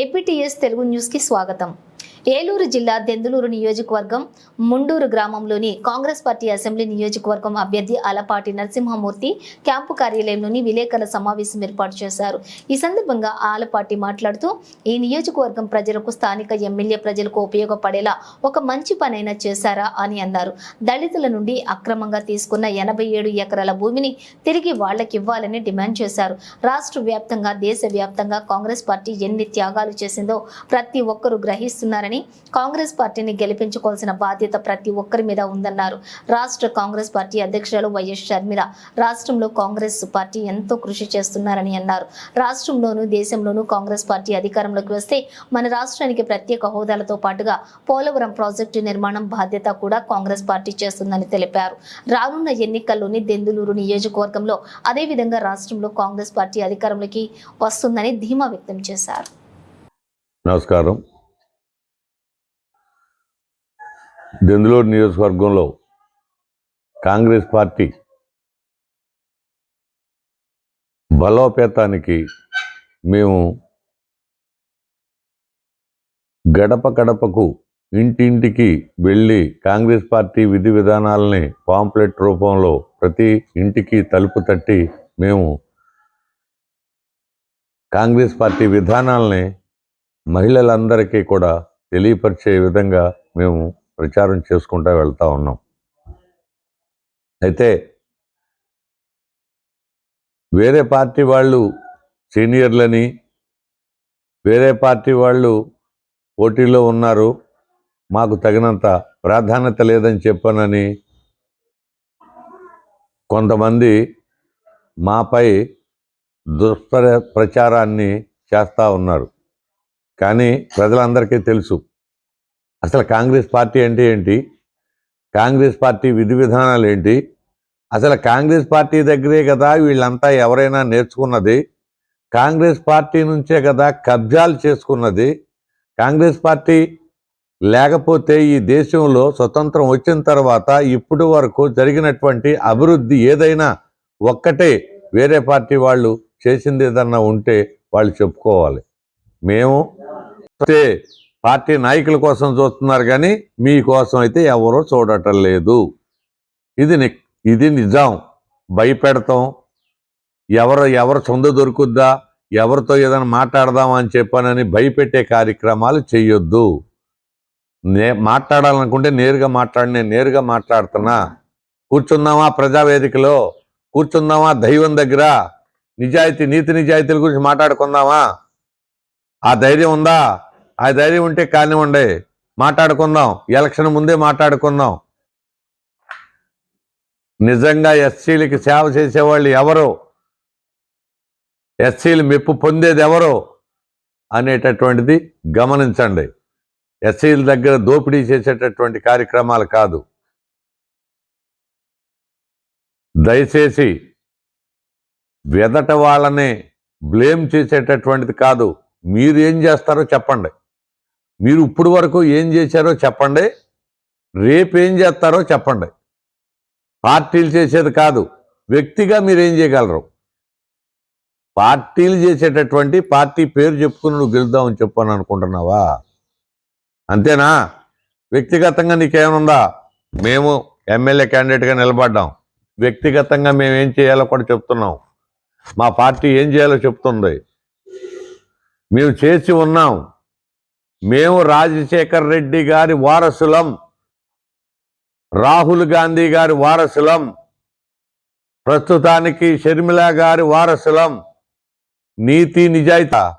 APTS Telugu న్యూస్కి స్వాగతం. ఏలూరు జిల్లా దెందులూరు నియోజకవర్గం ముండూరు గ్రామంలోని కాంగ్రెస్ పార్టీ అసెంబ్లీ నియోజకవర్గం అభ్యర్థి అలపాటి నరసింహమూర్తి క్యాంపు కార్యాలయంలోని విలేకరుల సమావేశం ఏర్పాటు చేశారు. ఈ సందర్భంగా ఆలపాటి మాట్లాడుతూ ఈ నియోజకవర్గం ప్రజలకు స్థానిక ఎమ్మెల్యే ప్రజలకు ఉపయోగపడేలా ఒక మంచి పనైనా చేశారా అని అన్నారు. దళితుల నుండి అక్రమంగా తీసుకున్న ఎనభై ఏడు ఎకరాల భూమిని తిరిగి వాళ్ళకి ఇవ్వాలని డిమాండ్ చేశారు. రాష్ట్ర వ్యాప్తంగా దేశ వ్యాప్తంగా కాంగ్రెస్ పార్టీ ఎన్ని త్యాగాలు చేసిందో ప్రతి ఒక్కరూ గ్రహిస్తున్నారని కాంగ్రెస్ పార్టీని గెలిపించుకోవాల్సిన బాధ్యత ప్రతి ఒక్కరి మీద ఉందన్నారు. రాష్ట్ర కాంగ్రెస్ పార్టీ అధ్యక్షురాలు వైఎస్ షర్మిల రాష్ట్రంలో కాంగ్రెస్ పార్టీ ఎంతో కృషి చేస్తున్నారని అన్నారు. రాష్ట్రంలోనూ దేశంలోనూ కాంగ్రెస్ పార్టీ అధికారంలోకి వస్తే మన రాష్ట్రానికి ప్రత్యేక హోదాలతో పాటుగా పోలవరం ప్రాజెక్టు నిర్మాణం బాధ్యత కూడా కాంగ్రెస్ పార్టీ చేస్తుందని తెలిపారు. రానున్న ఎన్నికల్లోని దెందులూరు నియోజకవర్గంలో అదేవిధంగా రాష్ట్రంలో కాంగ్రెస్ పార్టీ అధికారంలోకి వస్తుందని ధీమా వ్యక్తం చేశారు. నమస్కారం. దెందులూరు నియోజకవర్గంలో కాంగ్రెస్ పార్టీ బలోపేతానికి మేము గడప గడపకు ఇంటింటికి వెళ్ళి కాంగ్రెస్ పార్టీ విధి విధానాలని పాంప్లెట్ రూపంలో ప్రతి ఇంటికి తలుపు తట్టి మేము కాంగ్రెస్ పార్టీ విధానాలని మహిళలందరికీ కూడా తెలియపరిచే విధంగా మేము ప్రచారం చేసుకుంటూ వెళ్తూ ఉన్నాం. అయితే వేరే పార్టీ వాళ్ళు సీనియర్లని వేరే పార్టీ వాళ్ళు పోటీలో ఉన్నారు. మాకు తగినంత ప్రాధాన్యత లేదని చెప్పానని కొంతమంది మాపై దుష్ప్ర ప్రచారాన్ని చేస్తూ ఉన్నారు. కానీ ప్రజలందరికీ తెలుసు అసలు కాంగ్రెస్ పార్టీ అంటే ఏంటి? కాంగ్రెస్ పార్టీ విధి విధానాలు ఏంటి? అసలు కాంగ్రెస్ పార్టీ దగ్గరే కదా వీళ్ళంతా ఎవరైనా నేర్చుకున్నది? కాంగ్రెస్ పార్టీ నుంచే కదా కబ్జాలు చేసుకున్నది? కాంగ్రెస్ పార్టీ లేకపోతే ఈ దేశంలో స్వతంత్రం వచ్చిన తర్వాత ఇప్పటి వరకు జరిగినటువంటి అభివృద్ధి ఏదైనా ఒక్కటే వేరే పార్టీ వాళ్ళు చేసింది ఏదన్నా ఉంటే వాళ్ళు చెప్పుకోవాలి. మేము పార్టీ నాయకుల కోసం చూస్తున్నారు కానీ మీకోసం అయితే ఎవరో చూడటం లేదు. ఇది ని- ఇది నిజం. భయపెడతాం. ఎవరు ఎవరు సొంత దొరుకుద్దా? ఎవరితో ఏదైనా మాట్లాడదాం అని చెప్పానని భయపెట్టే కార్యక్రమాలు చేయొద్దు. నే మాట్లాడాలనుకుంటే నేరుగా మాట్లాడి నేను నేరుగా మాట్లాడుతున్నా. కూర్చుందామా ప్రజావేదికలో? కూర్చుందామా దైవం దగ్గర? నిజాయితీ నీతి నిజాయితీల గురించి మాట్లాడుకుందామా? ఆ ధైర్యం ఉందా? ఆ ధైర్యం ఉంటే కానివ్వండి. మాట్లాడుకుందాం. ఎలక్షన్ ముందే మాట్లాడుకుందాం. నిజంగా ఎస్సీలకి సేవ చేసేవాళ్ళు ఎవరు? ఎస్సీలు మెప్పు పొందేది ఎవరు? అనేటటువంటిది గమనించండి. ఎస్సీల దగ్గర దోపిడీ చేసేటటువంటి కార్యక్రమాలు కాదు. దయచేసి వెదట వాళ్ళని బ్లేమ్ చేసేటటువంటిది కాదు. మీరు ఏం చేస్తారో చెప్పండి. మీరు ఇప్పుడు వరకు ఏం చేశారో చెప్పండి. రేపు ఏం చేస్తారో చెప్పండి. పార్టీలు చేసేది కాదు వ్యక్తిగా మీరు ఏం చేయగలరు? పార్టీలు చేసేటటువంటి పార్టీ పేరు చెప్పుకుని నువ్వు గెలుద్దామని చెప్పాను అనుకుంటున్నావా? అంతేనా? వ్యక్తిగతంగా నీకేమనుందా మేము ఎమ్మెల్యే క్యాండిడేట్గా నిలబడ్డాం. వ్యక్తిగతంగా మేము ఏం చేయాలో కూడా చెప్తున్నాం. మా పార్టీ ఏం చేయాలో చెప్తుంది. మేము చేసి ఉన్నాం. మేము రాజశేఖర్ రెడ్డి గారి వారసులం. రాహుల్ గాంధీ గారి వారసులం. ప్రస్తుతానికి షర్మిల గారి వారసులం. నీతి నిజాయిత.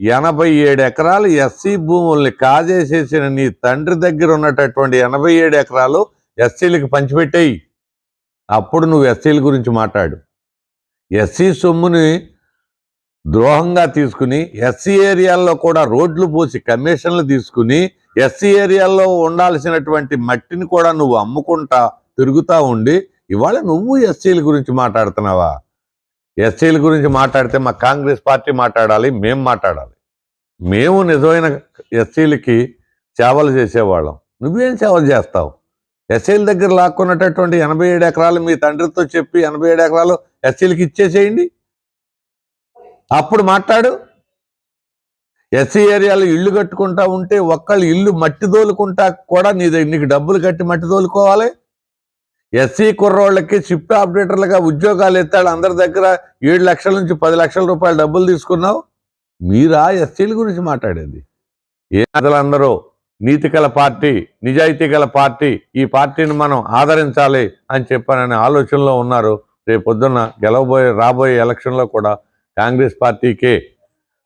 ఎనభై ఏడు ఎకరాలు ఎస్సీ భూముల్ని కాజేసేసిన నీ తండ్రి దగ్గర ఉన్నటటువంటి ఎనభై ఏడు ఎకరాలు ఎస్సీలకు పంచిపెట్టేయి. అప్పుడు నువ్వు ఎస్సీల గురించి మాట్లాడు. ఎస్సీ సొమ్ముని ద్రోహంగా తీసుకుని ఎస్సీ ఏరియాల్లో కూడా రోడ్లు పోసి కమిషన్లు తీసుకుని ఎస్సీ ఏరియాల్లో ఉండాల్సినటువంటి మట్టిని కూడా నువ్వు అమ్ముకుంటా తిరుగుతూ ఉండి ఇవాళ నువ్వు ఎస్సీల గురించి మాట్లాడుతున్నావా? ఎస్సీల గురించి మాట్లాడితే మా కాంగ్రెస్ పార్టీ మాట్లాడాలి మేము మాట్లాడాలి. మేము నిజమైన ఎస్సీలకి సేవలు చేసేవాళ్ళం. నువ్వేం సేవలు చేస్తావు? ఎస్సీల దగ్గర లాక్కున్నటువంటి ఎనభై ఏడు ఎకరాలు మీ తండ్రితో చెప్పి ఎనభై ఏడు ఎకరాలు ఎస్సీలకి ఇచ్చేసేయండి. అప్పుడు మాట్లాడు. ఎస్సీ ఏరియాలో ఇల్లు కట్టుకుంటా ఉంటే ఒక్కళ్ళు ఇల్లు మట్టి తోలుకుంటా కూడా నీ నీకు డబ్బులు కట్టి మట్టి తోలుకోవాలి. ఎస్సీ కుర్రోళ్ళకి షిఫ్ట్ ఆపరేటర్లుగా ఉద్యోగాలు ఎత్తాడు అందరి దగ్గర ఏడు లక్షల నుంచి పది లక్షల రూపాయలు డబ్బులు తీసుకున్నావు. మీరా ఎస్సీల గురించి మాట్లాడేది? ఏ అందరూ నీతి గల పార్టీ నిజాయితీ గల పార్టీ ఈ పార్టీని మనం ఆదరించాలి అని చెప్పాననే ఆలోచనలో ఉన్నారు. రేపొద్దున గెలవబోయే రాబోయే ఎలక్షన్లో కూడా కాంగ్రెస్ పార్టీకే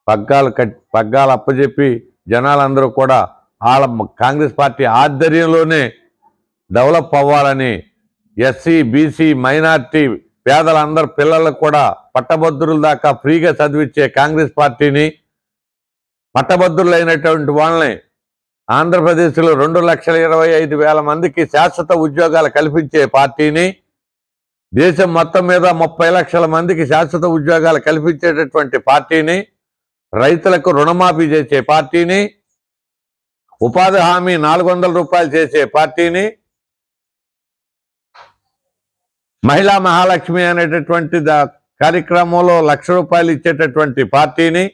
పగ్గాలు కట్ పగ్గాలు అప్పచెప్పి జనాలందరూ కూడా వాళ్ళ కాంగ్రెస్ పార్టీ ఆధ్వర్యంలోనే డెవలప్ అవ్వాలని ఎస్సీ బీసీ మైనార్టీ పేదలందరి పిల్లలకు కూడా పట్టభద్రుల దాకా ఫ్రీగా చదివించే కాంగ్రెస్ పార్టీని పట్టభద్రులైనటువంటి వాళ్ళని ఆంధ్రప్రదేశ్లో రెండు లక్షల ఇరవై ఐదు వేల మందికి శాశ్వత ఉద్యోగాలు కల్పించే పార్టీని దేశం మొత్తం మీద ముప్పై లక్షల మందికి శాశ్వత ఉద్యోగాలు కల్పించేటటువంటి పార్టీని రైతులకు రుణమాఫీ చేసే పార్టీని ఉపాధి హామీ నాలుగు వందల రూపాయలు చేసే పార్టీని మహిళా మహాలక్ష్మి అనేటటువంటి కార్యక్రమంలో లక్ష రూపాయలు ఇచ్చేటటువంటి పార్టీని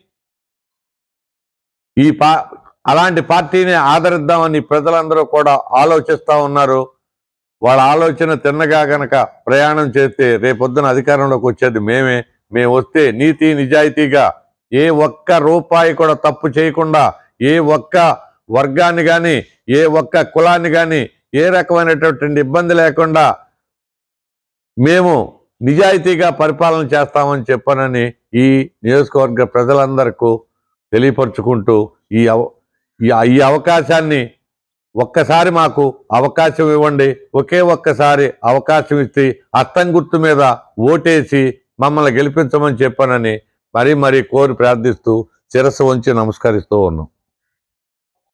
ఈ పా అలాంటి పార్టీని ఆదరిద్దామని ప్రజలందరూ కూడా ఆలోచిస్తూ ఉన్నారు. వాళ్ళ ఆలోచన తిన్నగా గనక ప్రయాణం చేస్తే రేపొద్దున అధికారంలోకి వచ్చేది మేమే. మేము వస్తే నీతి నిజాయితీగా ఏ ఒక్క రూపాయి కూడా తప్పు చేయకుండా ఏ ఒక్క వర్గాన్ని కానీ ఏ ఒక్క కులాన్ని కానీ ఏ రకమైనటువంటి ఇబ్బంది లేకుండా మేము నిజాయితీగా పరిపాలన చేస్తామని చెప్పానని ఈ నియోజకవర్గ ప్రజలందరికీ తెలియపరుచుకుంటూ ఈ అవ ఈ ఈ అవకాశాన్ని ఒక్కసారి మాకు అవకాశం ఇవ్వండి. ఒకే ఒక్కసారి అవకాశం ఇస్తే అత్తం గుర్తు మీద ఓటేసి మమ్మల్ని గెలిపించమని చెప్పానని మరీ మరీ కోరి ప్రార్థిస్తూ శిరస్సు వంచి నమస్కరిస్తూ ఉన్నాం.